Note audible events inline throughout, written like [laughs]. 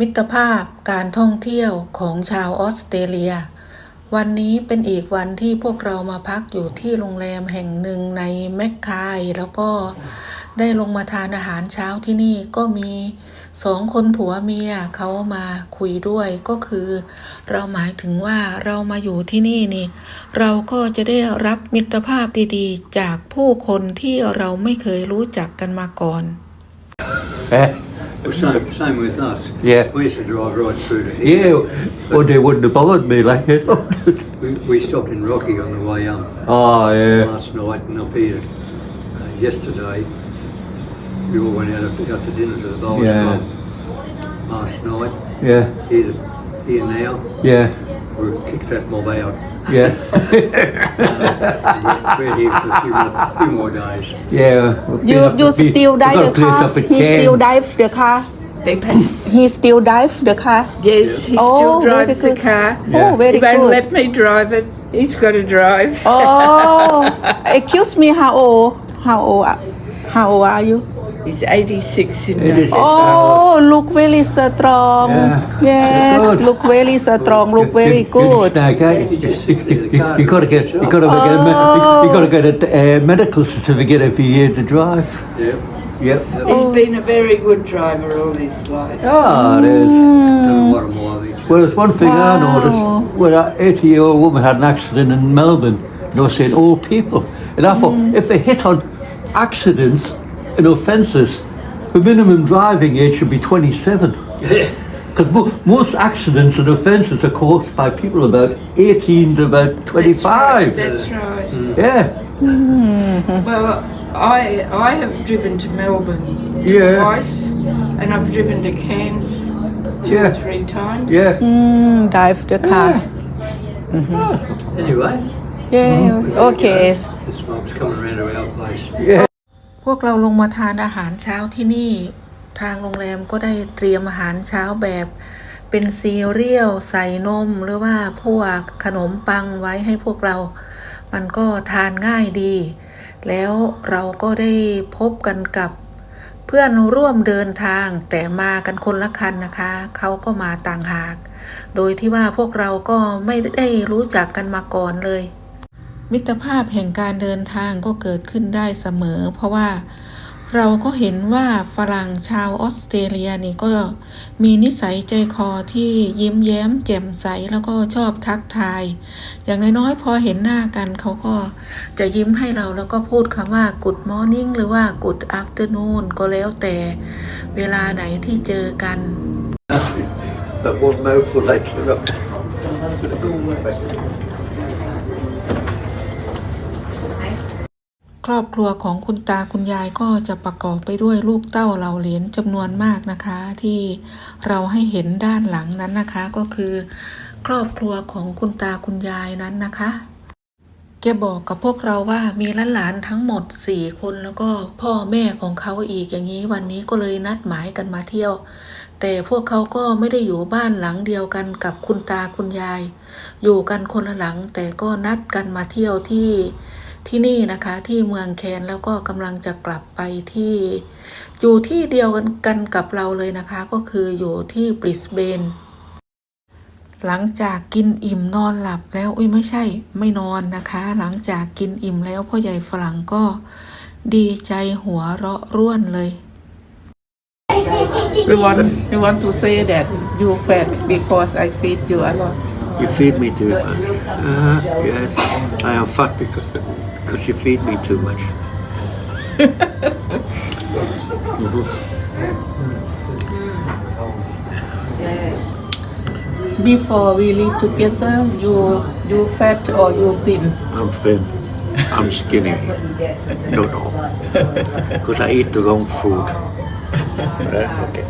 มิตรภาพการท่องเที่ยวของชาวออสเตรเลีย วันนี้เป็นอีกวันที่พวกเรามาพักอยู่ที่โรงแรมแห่งหนึ่งในแมคคาย แล้วก็ได้ลงมาทานอาหารเช้าที่นี่ก็มีสองคนผัวเมียเขามาคุยด้วยก็คือ เราหมายถึงว่าเรามาอยู่ที่นี่นี่ เราก็จะได้รับมิตรภาพดีๆ จากผู้คนที่เราไม่เคยรู้จักกันมาก่อน Eh? Well, same, same with us. Yeah. We used to drive right through to here. Yeah, well, they wouldn't have bothered me like it. We, we stopped in Rocky on the way up oh, yeah. last night and up here uh, yesterday. We all went out, out to dinner to the Bowls Yeah. Club last night. Yeah, Here, here now, yeah, we kicked that mob out. yeah. And [laughs] we're here for a few more, few more days. yeah. we've been You up- you we- still we've drive got the a place car? up at He still Cairns. drive the car. Beg pardon? He still drive the car. Yes, he Oh, still very drives the good. car. Oh, very he won't good. let me drive it. He's got to drive. Oh, [laughs] excuse me. How old? How old? are- How old are you? He's 86 in It is- November. Oh, look very strong. Yeah. Yes, Good. look very strong. Look very good. Snag, eh? You just sit there in the You, you gotta get, you gotta get, a, me- you gotta get a uh, medical certificate every year to drive. Yeah. Yep. He's been a very good driver all his life. Oh, it is. Done a lot of mileage. Well, there's one thing Wow. I noticed. Well, an 80 year old woman had an accident in Melbourne. And they were saying old people. And I thought, if they hit on accidents and offences, the minimum driving age should be 27. Because mo- most accidents and offences are caused by people about 18 to about 25. That's right. Hmm. Yeah. Hmm. Well, I I have driven to Melbourne Yeah. twice, and I've driven to Cairns two Yeah. or three times. Yeah. Mm, drive the car. Hmm. Anyway, Yeah. Okay. this folks coming around to our place. Yeah. พวกเราลงมาทานอาหารเช้าที่นี่ทางโรงแรมก็ได้เตรียมอาหารเช้าแบบเป็นซีเรียลใส่นมหรือว่าพวกขนมปังไว้ให้พวกเรา มันก็ทานง่ายดี แล้วเราก็ได้พบกันกับเพื่อนร่วมเดินทางแต่มากันคนละคันนะคะ เขาก็มาต่างหาก โดยที่ว่าพวกเราก็ไม่ได้รู้จักกันมาก่อนเลย มิตรภาพแห่งการเดินทางก็เกิดขึ้นได้เสมอ เพราะว่าเราก็เห็นว่าฝรั่งชาวออสเตรเลียนี่ก็มีนิสัยใจคอที่ยิ้มแย้มแจ่มใสแล้วก็ชอบทักทาย อย่างน้อยๆพอเห็นหน้ากันเขาก็จะยิ้มให้เราแล้วก็พูดคำว่า good morning หรือว่า good afternoon ก็แล้วแต่เวลาไหนที่เจอกัน But one mouthful like you ครอบครัวของคุณตาคุณยายก็จะประกอบไปด้วยลูกเต้าเหล่าเหรียญจำนวนมากนะคะ ที่เราให้เห็นด้านหลังนั้นนะคะก็คือ ครอบครัวของคุณตาคุณยายนั้นนะคะแกบอกกับพวกเราว่ามีหลานๆทั้งหมดสี่คนแล้วก็พ่อแม่ของเขาอีกอย่างนี้วันนี้ก็เลยนัดหมายกันมาเที่ยว แต่พวกเขาก็ไม่ได้อยู่บ้านหลังเดียวกันกับคุณตาคุณยาย อยู่กันคนละหลังแต่ก็นัดกันมาเที่ยวที่ ที่นี่นะคะที่เมืองแคนแล้วก็กำลังจะกลับไปที่อยู่ที่เดียวกันกันกับเราเลยนะคะ ก็คืออยู่ที่บริสเบนหลังจากกินอิ่มนอนหลับแล้วอุ้ยไม่ใช่ไม่นอนนะคะ หลังจากกินอิ่มแล้วพ่อใหญ่ฝรั่งก็ดีใจหัวเราะร่วนเลย We want we want to say that you fat because I feed you a lot. You feed me too much. Uh, yes, I am fat because, because you feed me too much. Before we live together, you you fat or you thin? I'm thin. I'm skinny. No, no. Because I eat the wrong food. Right? Okay.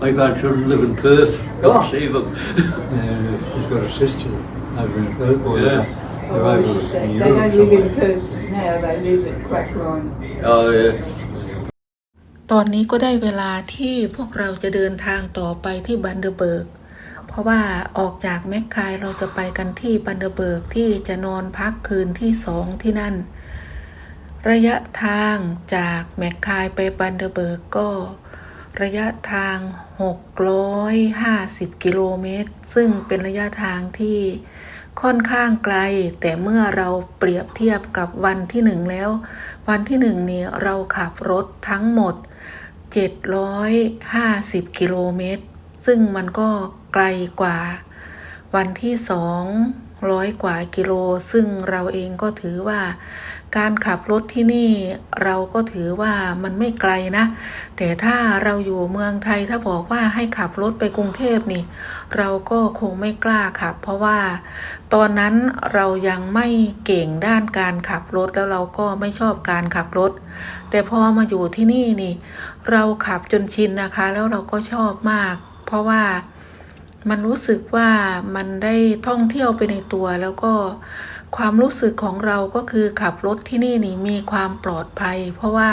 My grandchildren live in Perth. Oh. Don't see them. Uh, she's got a sister over in Perth. Yeah. They're over in They Europe don't live somewhere. in Perth now, they live at Crackline. Oh, yeah. ตอนนี้ก็ได้เวลาที่พวกเราจะเดินทางต่อไปที่บันเดอร์เบิร์ก เพราะว่าออกจากแมคคายเราจะไปกันที่บันเดอร์เบิร์กที่จะนอนพักคืนที่สองที่นั่น ระยะทางจากแมคคายไปบันเดอร์เบิร์กก็ ระยะทาง 650 กิโลเมตร ซึ่งเป็นระยะทางที่ค่อนข้างไกล แต่เมื่อเราเปรียบเทียบกับวันที่หนึ่งแล้ว วันที่หนึ่งนี้เราขับรถทั้งหมด 750 กิโลเมตร ซึ่งมันก็ไกลกว่า วันที่สอง ร้อยกว่ากิโล ซึ่งเราเองก็ถือว่า การขับรถที่นี่เราก็ถือว่ามันไม่ไกลนะ แต่ถ้าเราอยู่เมืองไทยถ้าบอกว่าให้ขับรถไปกรุงเทพนี่ เราก็คงไม่กล้าขับ เพราะว่า ตอนนั้นเรายังไม่เก่งด้านการขับรถแล้วเราก็ไม่ชอบการขับรถ แต่พอมาอยู่ที่นี่นี่ เราขับจนชินนะคะ แล้วเราก็ชอบมาก เพราะว่า มันรู้สึกว่ามันได้ท่องเที่ยวไปในตัว แล้วก็ความรู้สึกของเราก็คือขับรถที่นี่นี่มีความปลอดภัย เพราะว่า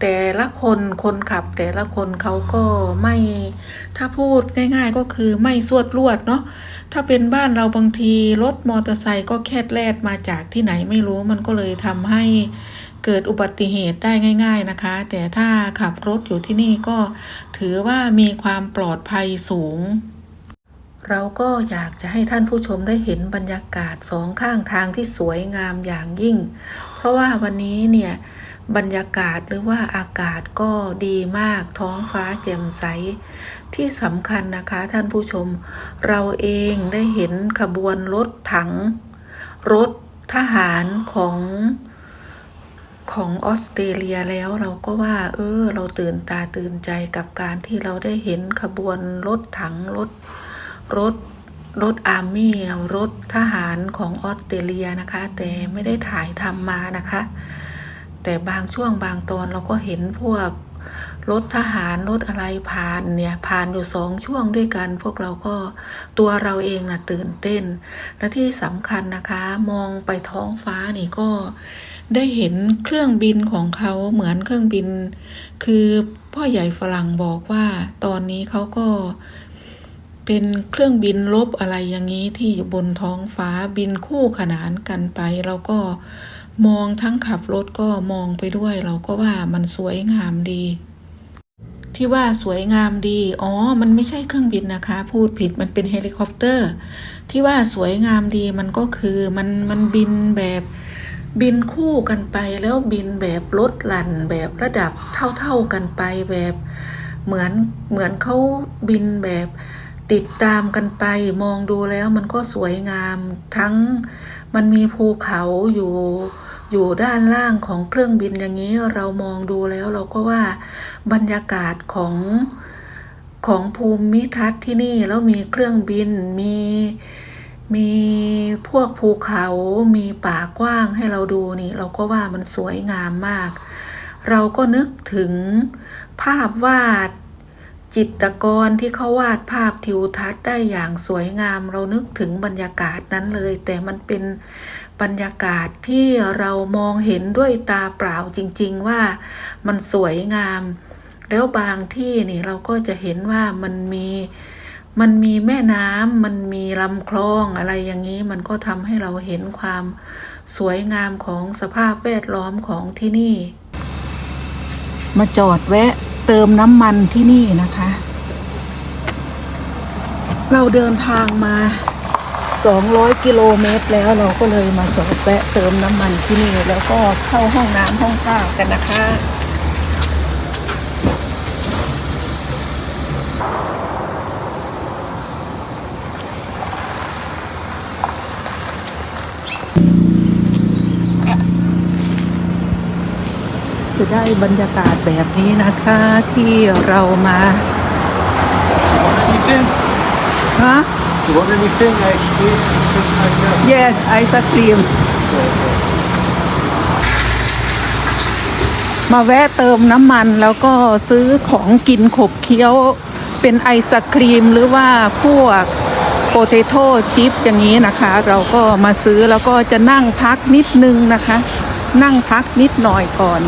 แต่ละคนคนขับแต่ละคนเขาก็ไม่ถ้าพูดง่าย ๆก็คือไม่สวดลวดเนาะถ้าเป็นบ้านเราบางทีรถมอเตอร์ไซค์ก็แค่แลดมาจากที่ไหนไม่รู้มันก็เลยทำให้เกิดอุบัติเหตุได้ง่าย ๆนะคะ แต่ถ้าขับรถอยู่ที่นี่ก็ถือว่ามีความปลอดภัยสูง เราก็อยากจะให้ท่านผู้ชมได้เห็นบรรยากาศสองข้างทางที่สวยงามอย่างยิ่ง เพราะว่าวันนี้เนี่ยบรรยากาศหรือว่าอากาศก็ดีมากท้องฟ้าแจ่มใส ที่สำคัญนะคะท่านผู้ชม เราเองได้เห็นขบวนรถถัง รถทหารของของออสเตรเลียแล้วเราก็ว่า เออ เราตื่นตาตื่นใจกับการที่เราได้เห็นขบวนรถถังรถ รถรถอาร์มี่รถทหารของออสเตรเลียนะคะ แต่ไม่ได้ถ่ายทำมานะคะ แต่บางช่วงบางตอนเราก็เห็นพวกรถทหารรถอะไรผ่านเนี่ยผ่านอยู่สองช่วงด้วยกัน พวกเราก็ตัวเราเองนะตื่นเต้น และที่สำคัญนะคะมองไปท้องฟ้านี่ก็ได้เห็นเครื่องบินของเขาเหมือนเครื่องบิน คือพ่อใหญ่ฝรั่งบอกว่าตอนนี้เขาก็ เป็นเครื่องบินลบอะไรอย่างนี้ที่อยู่บนท้องฟ้าบินคู่ขนานกันไป เราก็มองทั้งขับรถก็มองไปด้วย เราก็ว่ามันสวยงามดี ที่ว่าสวยงามดี อ๋อ มันไม่ใช่เครื่องบินนะคะ พูดผิดมันเป็นเฮลิคอปเตอร์ ที่ว่าสวยงามดีมันก็คือมันมันบินแบบบินคู่กันไปแล้วบินแบบลดหลั่นแบบระดับเท่าๆกันไปแบบเหมือนเหมือนเขาบินแบบ ติดตามกันไปมองดูแล้วมันก็สวยงามทั้งมันมีภูเขาอยู่อยู่ด้านล่างของเครื่องบินอย่างนี้เรามองดูแล้วเราก็ว่าบรรยากาศของของภูมิทัศน์ที่นี่แล้วมีเครื่องบินมีมีพวกภูเขามีป่ากว้างให้เราดูนี่เราก็ว่ามันสวยงามมาก เราก็นึกถึงภาพวาด จิตกรที่เขาวาดภาพทิวทัศน์ได้อย่างสวยงาม เรานึกถึงบรรยากาศนั้นเลย แต่มันเป็นบรรยากาศที่เรามองเห็นด้วยตาเปล่าจริง ๆ ว่ามันสวยงาม แล้วบางที่นี่เราก็จะเห็นว่ามันมีมันมีแม่น้ำมันมีลำคลองอะไรอย่างนี้ มันก็ทำให้เราเห็นความสวยงามของสภาพแวดล้อมของที่นี่ มาจอดแวะ เติมน้ำมันที่นี่นะคะ เราเดินทางมา 200 กิโลเมตรแล้วเราก็เลยมาจอดแวะเติมน้ำมันที่นี่ แล้วก็เข้าห้องน้ำห้องข้าวกันนะคะ จะได้บรรยากาศแบบนี้นะคะที่เรามา Anything? ฮะ You want anything? Ice cream? Something like that? yes ไอศครีม มาแวะเติมน้ำมันแล้วก็ซื้อของกินขบเคี้ยวเป็นไอศครีมหรือว่าพวกโปเตโต้ชิพอย่างนี้นะคะ เราก็มาซื้อแล้วก็จะนั่งพักนิดนึงนะคะ นั่งพักนิดหน่อยก่อน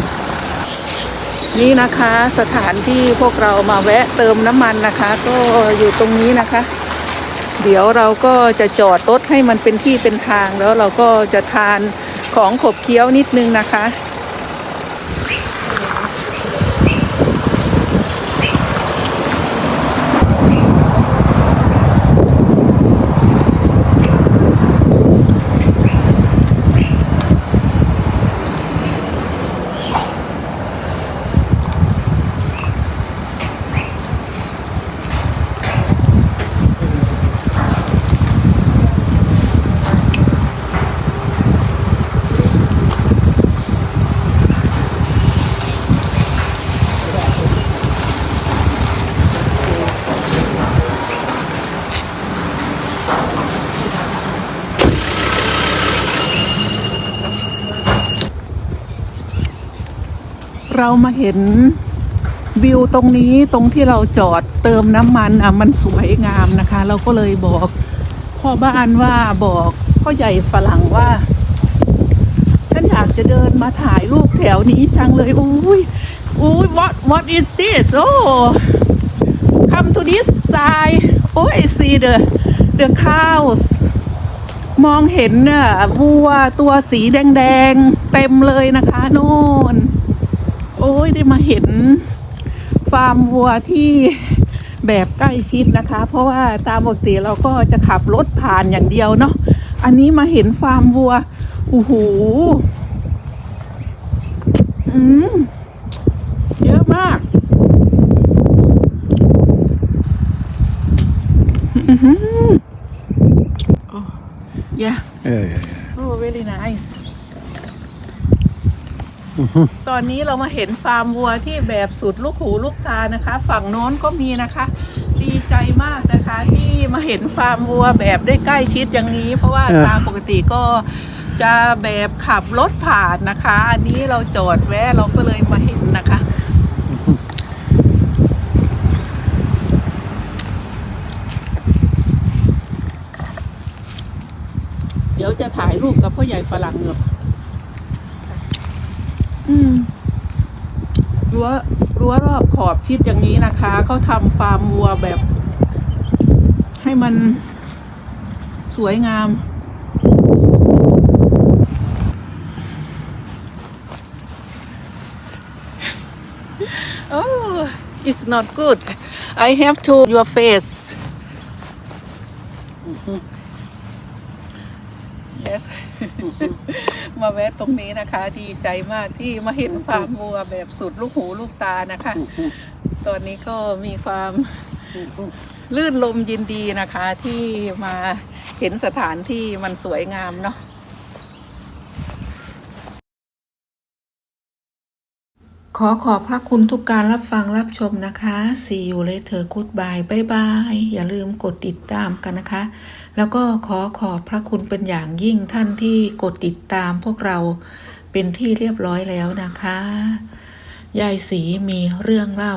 นี่นะคะสถานที่พวกเรามาแวะเติมน้ำมันนะคะ ก็อยู่ตรงนี้นะคะ เดี๋ยวเราก็จะจอดรถให้มันเป็นที่เป็นทางแล้วเราก็จะทานของขบเคี้ยวนิดนึงนะคะ เรามาเห็นวิวตรงนี้ตรงที่เราจอดเติมน้ำมันอะมันสวยงามนะคะ เราก็เลยบอกพ่อบ้านว่าบอกพ่อใหญ่ฝรั่งว่า ฉันอยากจะเดินมาถ่ายรูปแถวนี้จังเลยอุ้ยอุ้ย what what is this oh come to this side oh I see the the cows มองเห็นน่ะวัวตัวสีแดง ๆ เต็มเลยนะคะ โน่น โอ้ยได้มาเห็นฟาร์มวัวที่แบบใกล้ชิดนะคะ เพราะว่าตามปกติเราก็จะขับรถผ่านอย่างเดียวเนาะอันนี้มาเห็นฟาร์มวัวโอ้โหอืมเยอะมากอือหือโอ้ yeah Yeah, yeah, yeah. Oh, very nice. ตอนนี้เรามาเห็นฟาร์มวัวที่แบบสุดลูกหูลูกตานะคะ ฝั่งโน้นก็มีนะคะ ดีใจมากนะคะที่มาเห็นฟาร์มวัวแบบได้ใกล้ชิดอย่างนี้ เพราะว่าเออตามปกติก็จะแบบขับรถผ่านนะคะ อันนี้เราจอดแวะเราก็เลยมาเห็นนะคะ เดี๋ยวจะถ่ายรูปกับพ่อใหญ่ฝรั่งเนอะ อืมรั้วรั้วรอบขอบชิดอย่างนี้นะคะเขาทำฟาร์มวัวแบบ ให้มันสวยงาม oh it's not good I have to your face yes มาแวะตรงนี้นะคะ ดีใจมากที่มาเห็นฟาร์มวัวแบบสุดลูกหูลูกตานะคะ ตอนนี้ก็มีความลื่นลมยินดีนะคะ ที่มาเห็นสถานที่มันสวยงามเนาะขอขอบพระคุณทุกการรับฟังรับชมนะคะ See you later goodbye บ๊ายบายอย่าลืมกดติดตามกันนะคะ แล้วก็ขอขอบพระคุณเป็นอย่างยิ่งท่านที่กดติดตามพวกเราเป็นที่เรียบร้อยแล้วนะคะ ยายสีมีเรื่องเล่า